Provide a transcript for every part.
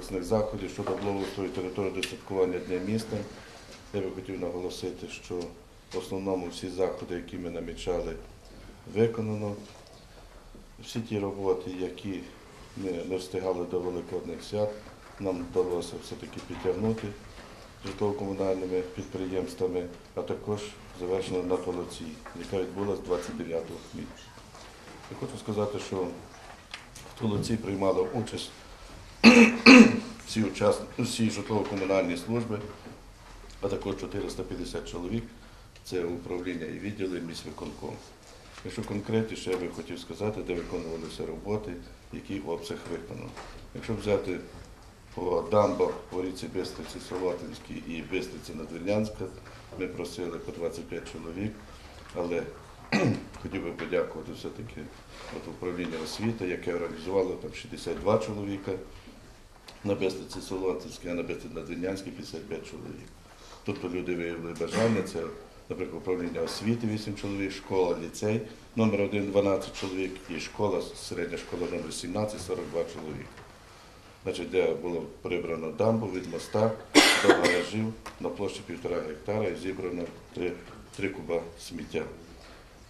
комплексних заходів щодо благоустрою території до святкування Дня міста, я би хотів наголосити, що в основному всі заходи, які ми намічали, виконано. Всі ті роботи, які ми не встигали до Великодних свят, нам вдалося все-таки підтягнути житлово-комунальними підприємствами, а також завершено на Толоці, яка відбулася 29 квітня. Я хочу сказати, що в Толоці приймали участь всі, всі житлово-комунальні служби, а також 450 чоловік. Це управління і відділи міськвиконком. Якщо конкретніше, я би хотів сказати, де виконувалися роботи, який обсяг виконано. Якщо взяти по дамбах по річці Бистриці, Солотинській і Бистриці Надвірнянська, ми просили по 25 чоловік, але хотів би подякувати все-таки от управління освіти, яке організувало там 62 чоловіка на Бестриці Солотинській, а на Бестриці Надвірнянській 55 чоловік. Тобто люди виявили бажання, це, наприклад, управління освіти 8 чоловік, школа, ліцей номер 1 12 чоловік і школа, середня школа номер 17 42 чоловік. Значить, де було прибрано дамбу від моста до гаражів на площі півтора гектара і зібрано 3, 3 куба сміття.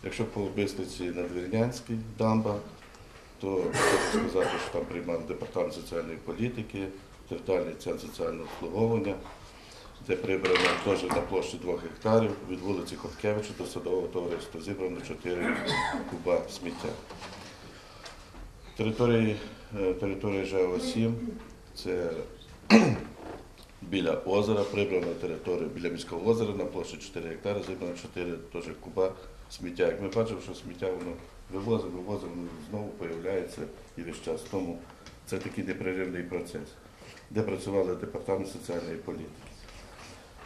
Якщо по Бистриці Надвірнянській дамба, то хочу сказати, що там приймав департамент соціальної політики, територіальний центр соціального обслуговування, де прибрано теж на площі 2 гектарів від вулиці Хоткевича до садового товариства зібрано 4 куба сміття. Території, е, територія ЖО-7 це біля озера, прибрана територія біля міського озера на площі 4 гектари, зібрано 4 теж куба сміття. Як ми бачимо, що сміття воно вивозить, вивозить, воно знову з'являється і весь час. Тому це такий непреривний процес, де працювали департамент соціальної політики.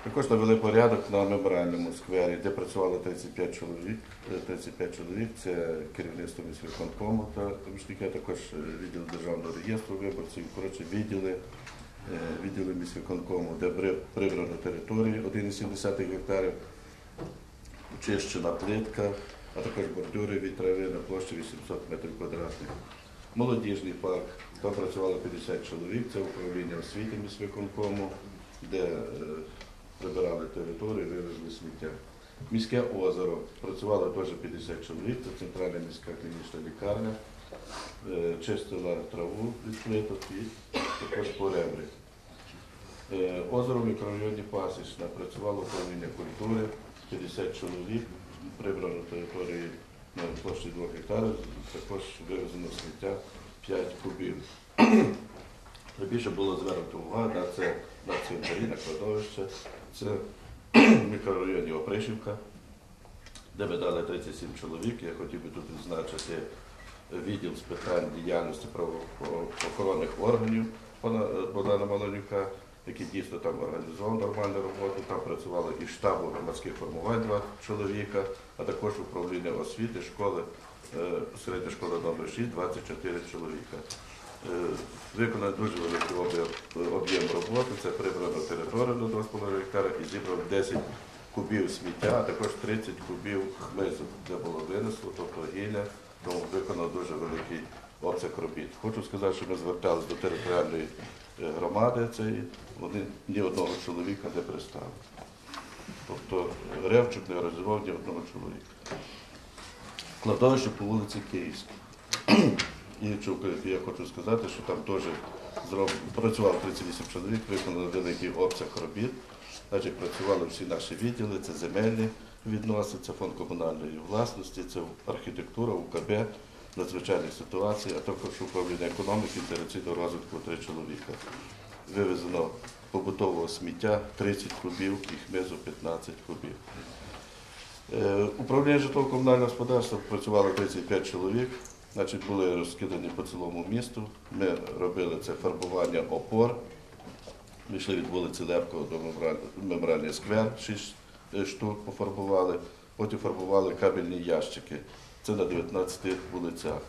Також навели порядок на меморіальному сквері, де працювало 35 чоловік. Е, 35 чоловік це керівництво міськвиконкому та помічники, також е, відділ державного реєстру виборців, коротше, відділи, е, відділи міськвиконкому, де прибрано території 1,7 гектарів, очищена плитка, а також бордюри від трави на площі 800 метрів квадратних. Молодіжний парк, там працювало 50 чоловік, це управління освіти міськвиконкому, де е, прибирали територію, вивезли сміття. Міське озеро. Працювало теж 50 чоловік, це центральна міська клінічна лікарня, е, чистила траву від плиток і також поребри. Е, Озеро в мікрорайоні Пасічна. Працювало управління культури, 50 чоловік, прибрано території на площі 2 гектарів, також вивезено сміття 5 кубів. Найбільше було звернуто увагу на це на цвинтарі, на кладовище. Це в мікрорайоні Опришівка, де ми дали 37 чоловік. Я хотів би тут відзначити відділ з питань діяльності правоохоронних органів Богдана Маланюка, який дійсно там організував нормальну роботу. Там працювало і штабу громадських формувань два чоловіка, а також управління освіти, школи, е, середня школа номер 6, 24 чоловіка. Е, Виконано дуже великий об'єм- роботи, це прибрано територію до 2,5 гектара і зібрано 10 кубів сміття, а також 30 кубів хмизу, де було винесло, тобто гілля, тому виконано дуже великий обсяг робіт. Хочу сказати, що ми зверталися до територіальної громади цієї, вони ні одного чоловіка не пристали. Тобто Ревчук не організував ні одного чоловіка. Кладовище по вулиці Київській. І я хочу сказати, що там теж зроб... працювало 38 чоловік, виконали великий обсяг робіт. Значить, працювали всі наші відділи, це земельні відносини, це фонд комунальної власності, це архітектура, УКБ, надзвичайних ситуацій, а також управління економіки, інтеграційного розвитку три чоловіка. Вивезено побутового сміття 30 кубів і хмизу 15 кубів. Е, Управління житлово-комунального господарства працювало 35 чоловік, значить були розкидані по цілому місту. Ми робили це фарбування опор. Ми йшли від вулиці Лепкого до меморіальний сквер, 6 штук пофарбували, потім фарбували кабельні ящики. Це на 19 вулицях.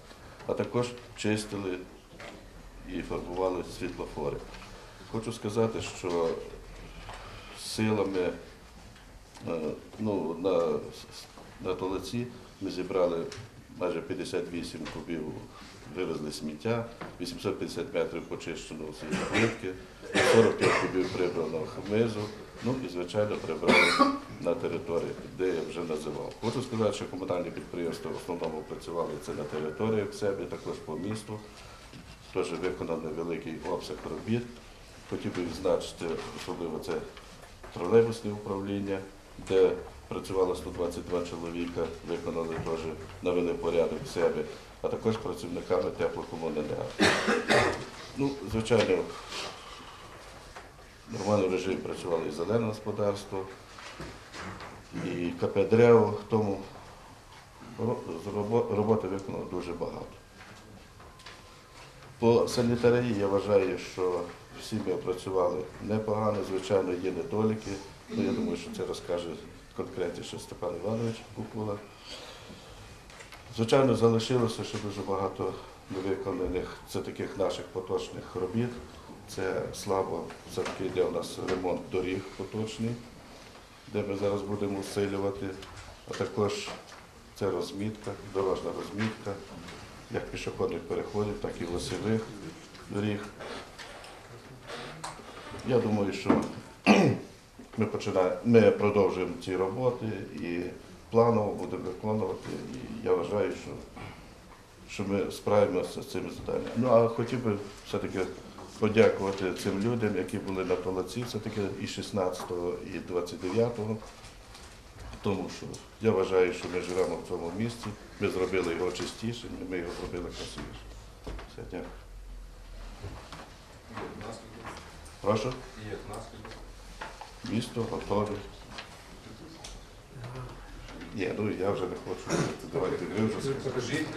А також чистили і фарбували світлофори. Хочу сказати, що силами е, ну, на, на Толиці ми зібрали майже 58 кубів, вивезли сміття, 850 метрів почищено цієї плитки, 45 кубів прибрано хмизу, ну і, звичайно, прибрали на території, де я вже називав. Хочу сказати, що комунальні підприємства в основному працювали це на території в себе, також по місту. Теж виконано великий обсяг робіт. Хотів би відзначити, особливо це тролейбусне управління, де працювало 122 чоловіка, виконали теж, навели порядок в себе, а також працівниками теплокомуненерго. Ну, звичайно, в нормальному режимі працювало і зелене господарство, і КП «Древо», тому роботи виконано дуже багато. По санітарії я вважаю, що всі ми опрацювали непогано, звичайно, є недоліки. Я думаю, що це розкаже конкретніше Степан Іванович Кукула. Звичайно, залишилося ще дуже багато невиконаних це таких наших поточних робіт. Це слабо все-таки йде у нас ремонт доріг поточний, де ми зараз будемо усилювати, а також це розмітка, дорожна розмітка, як пішохідних переходів, так і лосових доріг. Я думаю, що ми починаємо, ми продовжуємо ці роботи і планово будемо виконувати. І я вважаю, що, що ми справимося з цими завданнями. Ну а хотів би все-таки подякувати цим людям, які були на толоці, все-таки і 16-го, і 29-го. Тому що я вважаю, що ми живемо в цьому місці, ми зробили його чистішим, ми його зробили красивішим. Все, дякую. Прошу, місто готове. Ні, ну я вже не хочу. Давайте ви вже. Покажіть,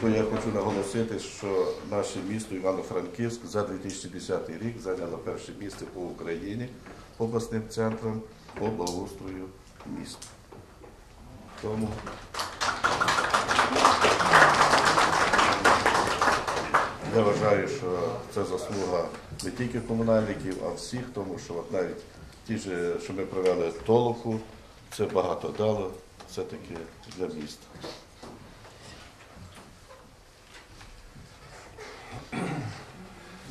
То я хочу наголосити, що наше місто Івано-Франківськ за 2010 рік зайняло перше місце по Україні обласним центром по благоустрою міста. Тому я вважаю, що це заслуга не тільки комунальників, а всіх, тому що от навіть ті що ми провели толоку, це багато дало все-таки для міста.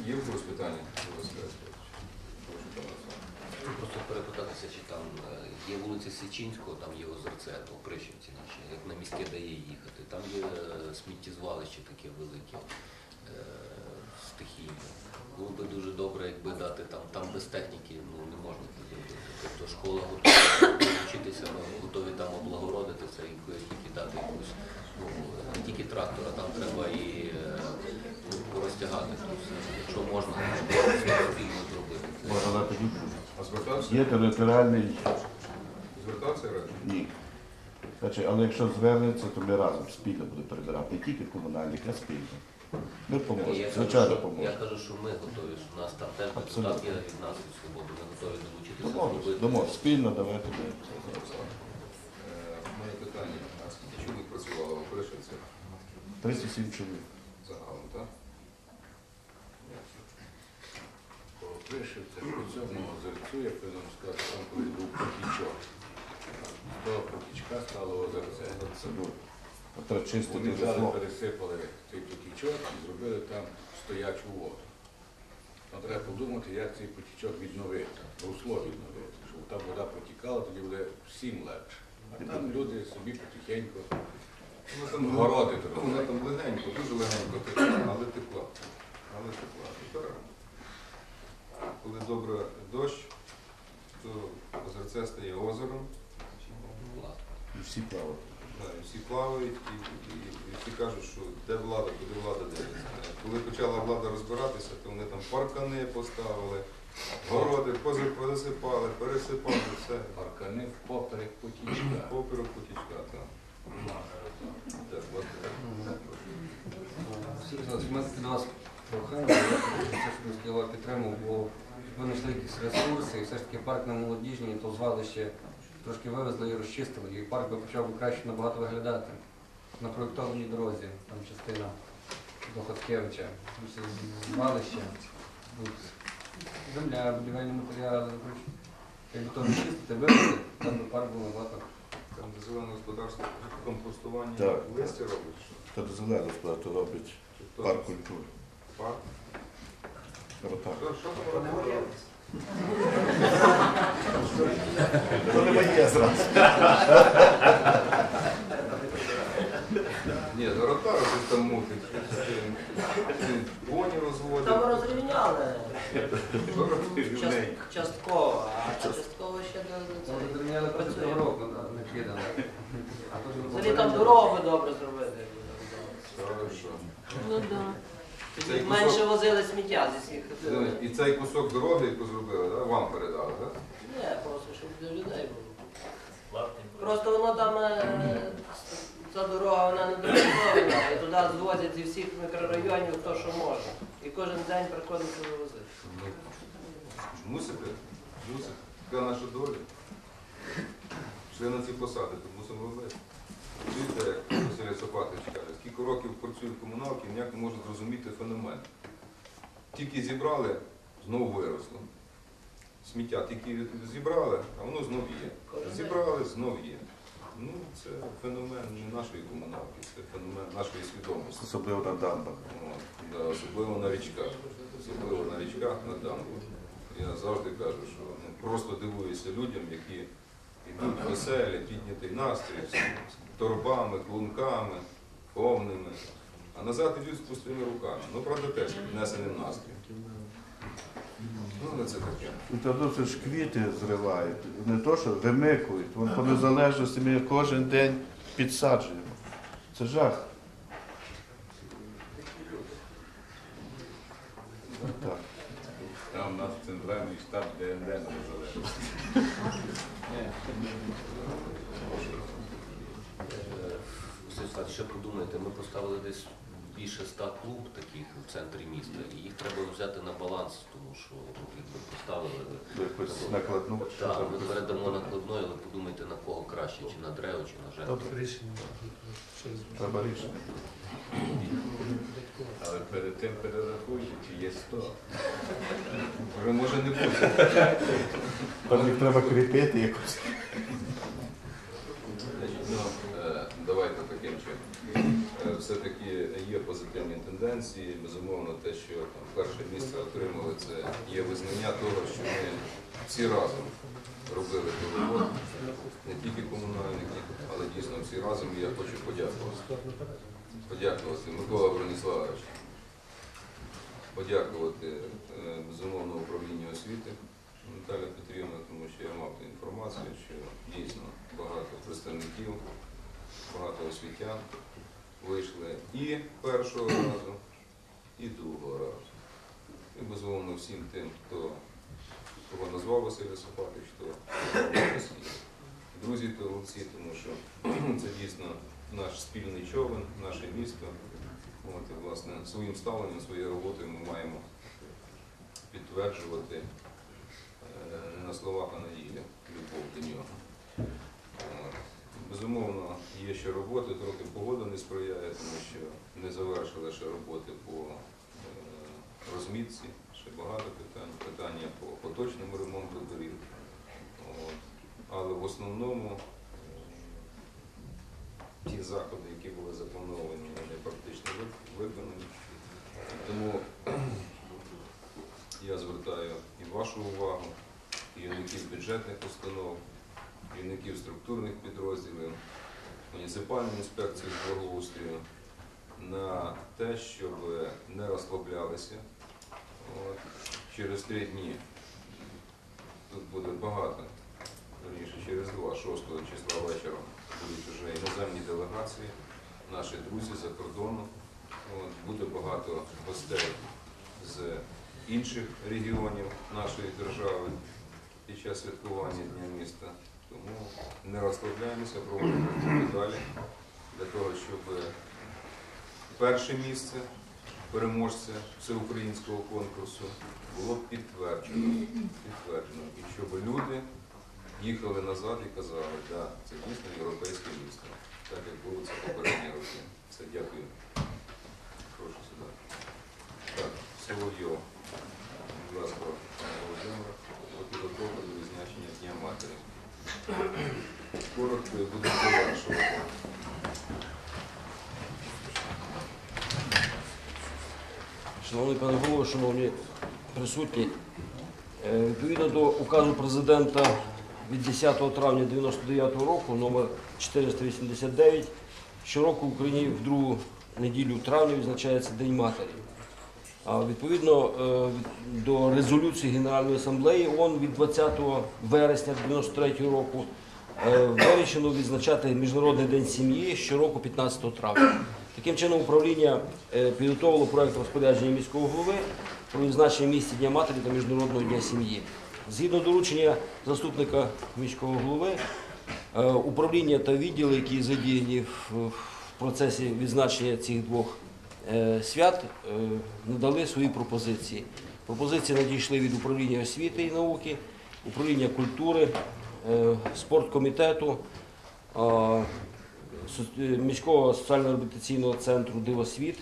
є в когось питання? Просто перепитатися, чи там е, є вулиця Січинського, там є озерце, то Прищівці наші, як на міське дає їхати. Там є е, сміттєзвалище таке велике, е, стихійне. Було би дуже добре, якби дати там, там без техніки ну, не можна. Тобто школа готова вчитися, ми готові там облагородити це, якби тільки дати якусь, ну, не тільки трактора, там треба і ну, розтягати. Якщо можна, то спільно зробити. Можна дати відповідь. А звертався? Є територіальний Звертався раніше? ні. Значить, але якщо звернеться, то ми разом спільно будемо перебирати. Не тільки комунальник, а спільно. Ми Я поможемо, кажу, звичайно що- Я кажу, що ми готові, що у нас там теж депутат є від нас від свободи. Ми готові долучитися домовились. Спільно давайте. Е, мене питання. А скільки чоловік працювало у Пришівці? 37 чоловік. Загалом, так? Пишеться по цьому озерцю, як ви нам сказали, там колись був потічок. З того потічка стало озерце. Це ну, треба чистити Вони взяли, зло. пересипали цей потічок і зробили там стоячу воду. Там треба подумати, як цей потічок відновити, русло відновити, щоб та вода протікала, тоді буде всім легше. А там люди собі потихеньку. Вона там Городи ну, трохи. Вона там легенько, дуже легенько текла, але текла. Але текла. Тепер, коли добре дощ, то озерце стає озером. І всі плавають. Всі плавають, і, і, і всі кажуть, що де влада, куди влада дивиться. Коли почала влада розбиратися, то вони там паркани поставили, городи позасипали, пересипали, все. Паркани впоперек потічка. Поперек потічка. Так, от, Сергій у мене до вас прохання, я підтримав, бо ви знайшли якісь ресурси, і все ж таки парк на молодіжній, то звалище трошки вивезли і розчистили, і парк би почав би краще набагато виглядати на проєктованій дорозі, там частина до Хоткевича, звалище. Тут земля, будівельні матеріали. Якби то чистити, вивезти, там би парк було набагато. Там зелене господарство компостування Так. листя робить. що? Та до зеленого робить парк культури. Парк? Отак. Що, що там робить? То не моє зразу. Ні, Заротара щось там мутить. щось, е, розводять. Там розрівняли Част- частково, а частково ще Там до зрівняли працює. року, не кидали. А то ж Взагалі там дорогу добре зробити. Хорошо. Ну да. Цей Тоді кусок- менше возили сміття зі всіх. Дивись, І цей кусок дороги, яку зробили, да, вам передали, так? Ні, просто щоб для людей було. Просто воно там е, ця дорога вона не добудована, і туди звозять зі всіх мікрорайонів хто що може. І кожен день приходиться вивозити. Мусите, мусите. Така наша доля. На ці посади, то мусимо робити. Як Василь Сопатович каже, скільки років працюю в комуналці, ніяк не можу зрозуміти феномен. Тільки зібрали, знову виросло. Сміття тільки зібрали, а воно знов є. Зібрали, знов є. Ну, це феномен не нашої комуналки, це феномен нашої свідомості. Особливо на дамбах. Да, особливо на річках. Особливо на річках на дамбу. Я завжди кажу, що ну, просто дивуюся людям, які йдуть веселі, піднятий настрій, з торбами, клунками, повними. А назад йдуть з пустими руками. Ну, правда, теж піднесеним настроєм. Ну, але це таке. І це ж квіти зривають. Не то, що вимикують. Вон по незалежності ми кожен день підсаджуємо. Це жах. Так. Там у нас центральний штаб ДНД незалежний. Василь Стас, ми поставили десь більше ста клуб таких в центрі міста, і їх треба взяти на баланс, тому що ну, якби поставили. Ви якось накладну. Так, ми передамо накладною, але подумайте на кого краще, чи на древо, чи на жертву. Добре. Треба рішення. Але перед тим перерахуйте, чи є 100. Вже може не бути. Там їх треба кріпити якось. Значить, ну, е, давайте таким чином. Е, Все-таки є позитивні тенденції. Безумовно, те, що там перше місце отримали, це є визнання того, що ми всі разом робили ту роботу, не тільки комунальники, але дійсно всі разом. І я хочу подякувати. Подякувати Микола Броніславович. Подякувати е, безумовно управлінню освіти Наталя Петрівна, тому що я мав ту інформацію, що дійсно багато представників, багато освітян вийшли і першого разу, і другого разу. І безумовно всім тим, хто кого назвав Василь Сапатович, хто друзі та олці, тому що це дійсно наш спільний човен, наше місто. От, і, власне, своїм ставленням, своєю роботою ми маємо підтверджувати не на словах, а на ділі любов до нього. Безумовно, є ще роботи, трохи погода не сприяє, тому що завершили ще роботи по е, розмітці, ще багато питань, питання по поточному ремонту доріг. Але в основному е, ті заходи, які були заплановані, вони практично виконані. Тому я звертаю і вашу увагу, і керівників бюджетних установ, керівників структурних підрозділів, муніципальної інспекції з благоустрою на те, щоб не розслаблялися. От. Через три дні тут буде багато, верніше, через два, 6 числа вечора будуть вже іноземні делегації, наші друзі за кордону. От. Буде багато гостей з інших регіонів нашої держави під час святкування Дня міста. Тому не розслабляємося, проводимо далі для того, щоб перше місце переможця всеукраїнського конкурсу було підтверджено, підтверджено. І щоб люди їхали назад і казали, так, да, це дійсно європейське місто, так як було це попередні роки. Все, дякую. Прошу сюди. Так, Соловйов. Будь ласка, Володимир, про підготовку до відзначення Дня Матері. Коротко і буде завершувати. Шановний пане голово, шановні присутні, е, відповідно до указу президента від 10 травня 99 року, номер 489, щороку в Україні в другу неділю травня відзначається День Матері. А відповідно е, до резолюції Генеральної асамблеї ООН від 20 вересня 93 року е, вирішено відзначати Міжнародний день сім'ї щороку 15 травня. Таким чином, управління е, підготовило проект розпорядження міського голови про відзначення місця Дня Матері та Міжнародного дня сім'ї. Згідно доручення заступника міського голови, е, управління та відділи, які задіяні в процесі відзначення цих двох е, свят, надали свої пропозиції. Пропозиції надійшли від управління освіти і науки, управління культури, спорткомітету, міського соціально-реабілітаційного центру Дивосвіт.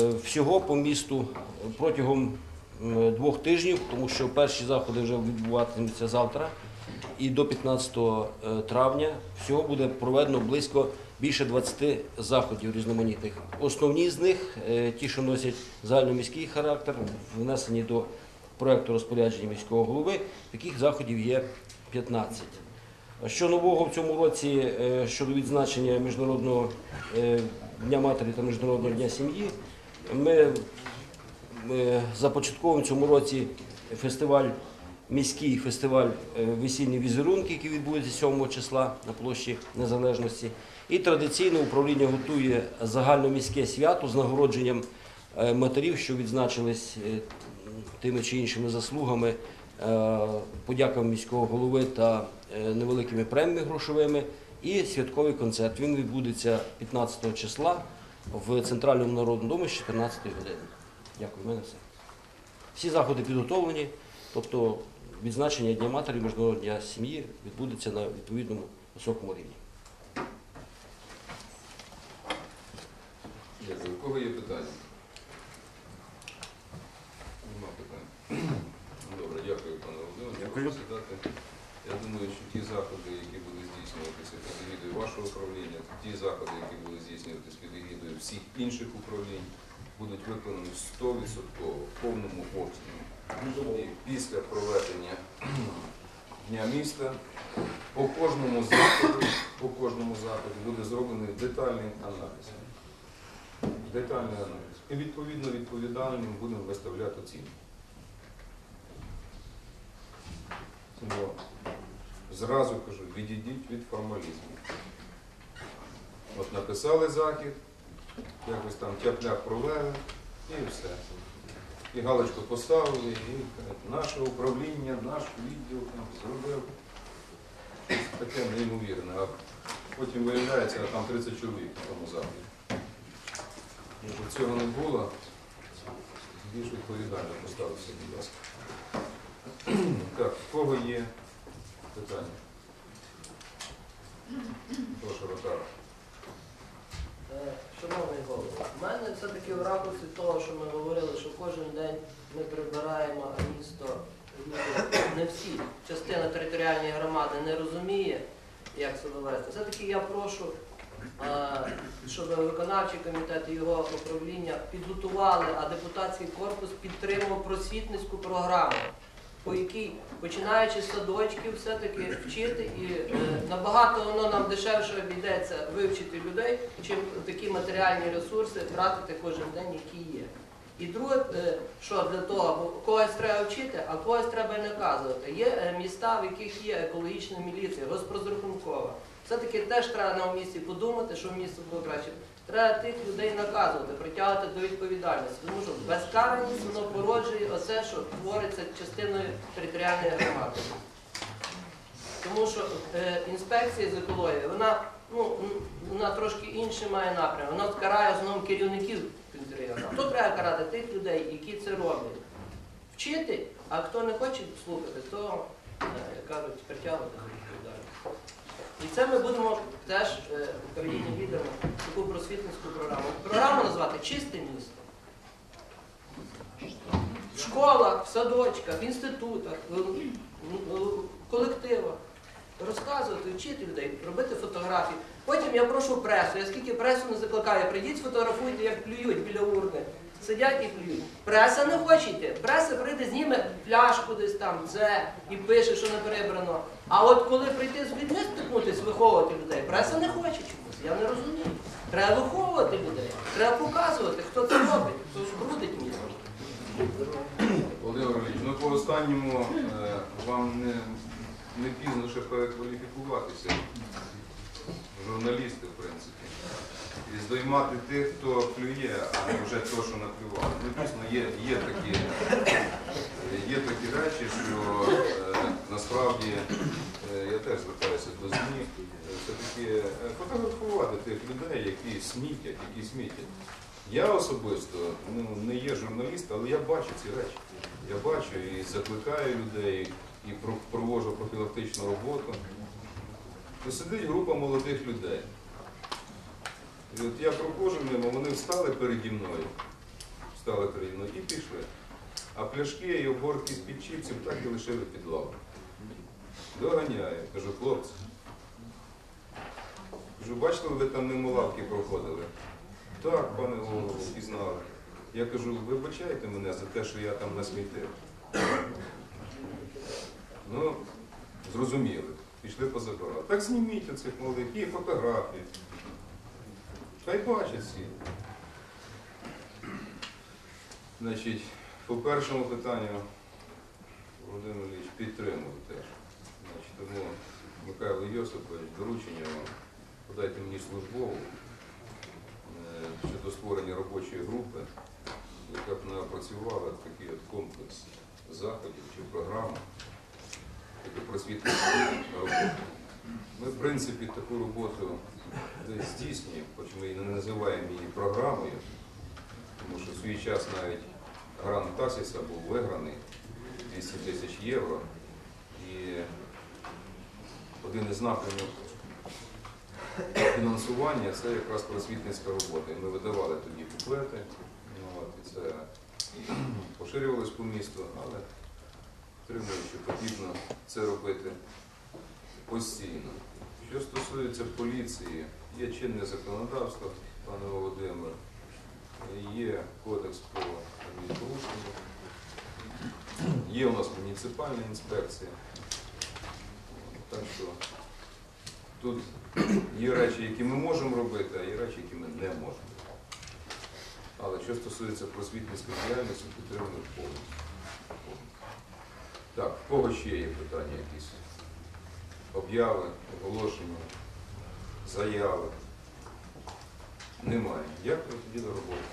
Е, Всього по місту протягом двох тижнів, тому що перші заходи вже відбуватимуться завтра, і до 15 е, травня всього буде проведено близько більше 20 заходів різноманітних. Основні з них, е, ті, що носять загальноміський характер, внесені до проекту розпорядження міського голови, таких заходів є 15. Що нового в цьому році е, щодо відзначення Міжнародного е, Дня Матері та Міжнародного дня сім'ї? Ми е, започатковуємо в цьому році фестиваль, міський фестиваль весільні візерунки, який відбудеться 7 числа на площі Незалежності. І традиційно управління готує загальноміське свято з нагородженням матерів, що відзначились тими чи іншими заслугами, е, подяками міського голови та е, невеликими преміями грошовими. І святковий концерт. Він відбудеться 15 числа в Центральному народному домі з 14 години. Дякую, в мене все. Всі заходи підготовлені, тобто відзначення Дня Матері, Міжнародного дня сім'ї відбудеться на відповідному високому рівні. Дякую. У кого є питання? Нема питань. Добре, дякую, пане Володимир. Дякую. Я думаю, що ті заходи, які будуть здійснюватися під егідою вашого управління, ті заходи, які будуть здійснюватися під егідою всіх інших управлінь, будуть виконані 100% в повному обсязі. І після проведення Дня міста по кожному заходу, по кожному заходу буде зроблений детальний аналіз детальний аналіз. І відповідно відповідальним будемо виставляти оцінку. Тому зразу кажу, відійдіть від формалізму. От написали захід, якось там тяп-ляп провели і все. І галочку поставили, і кажуть, наше управління, наш відділ там зробив. Таке неймовірне. А потім виявляється, а там 30 чоловік в тому заході. Щоб цього не було, більш відповідально поставитися, будь ласка. Так, в кого є питання? Прошу, Ротара. Е, Шановний голово, в мене все-таки в ракурсі того, що ми говорили, що кожен день ми прибираємо, місто не всі, частина територіальної громади не розуміє, як себе вести. Все-таки я прошу, е, щоб виконавчий комітет і його управління підготували, а депутатський корпус підтримував просвітницьку програму, по якій, починаючи з садочків, все-таки вчити і е, набагато воно нам дешевше обійдеться вивчити людей, чим такі матеріальні ресурси тратити кожен день, які є. І друге, е, що для того, бо когось треба вчити, а когось треба наказувати. Є е, міста, в яких є екологічна міліція, госпрозрахункова. Все-таки теж треба на місці подумати, що в місті було краще. Треба тих людей наказувати, притягувати до відповідальності. Тому що безкарність воно породжує оце, що твориться частиною територіальної громади. Тому що е, інспекція з екології, вона, ну, вона трошки інший має напрям. Вона карає основному керівників. А тут треба карати тих людей, які це роблять. Вчити, а хто не хоче слухати, то, е, як кажуть, притягувати. І це ми будемо теж е, управління лідерами таку просвітницьку програму. Програму назвати Чисте місто. В школах, в садочках, в інститутах, в, колективах. Розказувати, вчити людей, робити фотографії. Потім я прошу пресу. Я скільки пресу не закликаю, прийдіть, сфотографуйте, як плюють біля урни. Сидять і плюють. Преса не хоче. Преса прийде, зніме пляшку десь там, це і пише, що не перебрано. А от коли прийти з людьми стикнутися, виховувати людей, преса не хоче чомусь. Я не розумію. Треба виховувати людей. Треба показувати, хто це робить, хто ж брудить місто. Володимир Ілліч, ну по останньому е, вам не, не пізно ще перекваліфікуватися. Журналісти, в принципі. І здоймати тих, хто клює, а не вже то, що наклював. Ну, дійсно, є, є, такі, є такі речі, що е, насправді е, я теж звертаюся до ЗМІ, е, все-таки е, фотографувати тих людей, які смітять, які смітять. Я особисто ну, не є журналіст, але я бачу ці речі. Я бачу і закликаю людей, і про- проводжу профілактичну роботу. Сидить група молодих людей. І от я проходжу мимо, вони встали переді мною, встали переді мною і пішли. А пляшки і обгортки з-під чіпсів так і лишили під лаву. Доганяю, кажу, хлопці. Кажу, бачите, ви там мимо лавки проходили? Так, пане голову, пізнали. Я кажу, вибачайте мене за те, що я там насмітив. Ну, зрозуміли, пішли позабирали. Так зніміть оцих молодих, є фотографії. Хай бачать всі. Значить, по першому питанню, Володимир Ілліч, підтримую теж. Значить, тому Михайло Йосипович, доручення вам, подайте мені службову е, щодо створення робочої групи, яка б напрацювала такий от комплекс заходів чи програм, таку просвітницьку роботу. Ми, в принципі, таку роботу здійснюємо, хоч ми і не називаємо її програмою, тому що в свій час навіть грант Тасіса був виграний 200 тисяч євро. І один із напрямів фінансування це якраз просвітницька робота. І ми видавали тоді от, і це поширювалось по місту, але підтримую, що потрібно це робити постійно. Що стосується поліції, є чинне законодавство, пане Володимир, є кодекс про адмінпорушення, є у нас муніципальна інспекція. Так що тут є речі, які ми можемо робити, а є речі, які ми не можемо. Але що стосується просвітницької діяльності, підтримую повністю. Так, в кого ще є питання якісь? Обяви, оголошення, заяви? Немає. Дякую тоді до роботи.